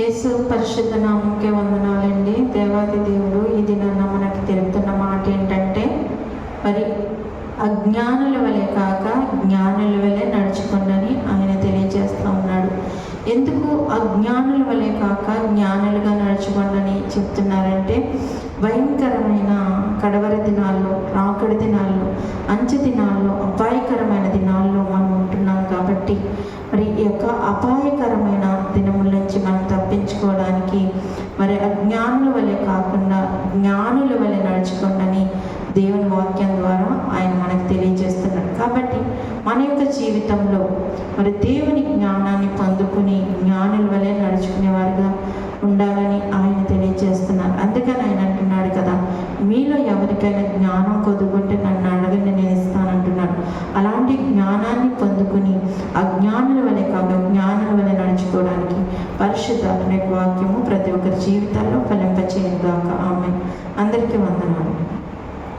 యేసు పరిశుద్ధ నామంకే వందనాలండి. దేవాది దేవుడు ఇది నన్ను మనకి తెలుపుతున్న మాట ఏంటంటే మరి అజ్ఞానుల వలె కాక జ్ఞానుల వలె నడుచుకోండి ఆయన తెలియజేస్తూ ఉన్నాడు. ఎందుకు అజ్ఞానుల వలె కాక జ్ఞానులుగా నడుచుకోండి చెప్తున్నారంటే భయంకరమైన కడవర దినాల్లో రాకడి దినాల్లో అంచె దినాల్లో అపాయకరమైన దినాల్లో మనం ఉంటున్నాం కాబట్టి మరి ఈ యొక్క అపాయకరమైన మరి అజ్ఞానుల వలె కాకుండా జ్ఞానుల వలె నడుచుకోండి దేవుని వాక్యం ద్వారా ఆయన మనకు తెలియజేస్తున్నాడు. కాబట్టి మన యొక్క జీవితంలో మరి దేవుని జ్ఞానాన్ని పొందుకుని జ్ఞానుల వలె నడుచుకునేవారుగా ఉండాలని ఆయన తెలియజేస్తున్నారు అందుకని ఆయన అంటున్నాడు కదా మీలో ఎవరికైనా జ్ఞానం కొద్దుకుంటే నన్ను అడగండి నేను ఇస్తానంటున్నాడు అలాంటి జ్ఞానాన్ని పొందుకుని అజ్ఞానుల వలె కాక జ్ఞానుల వలె నడుచుకోవడానికి పరిశుద్ధ వాక్యము ప్రతి ఒక్కరి జీవితాల్లో ఫలింపచేయను గాక ఆమె అందరికీ వందనాలు.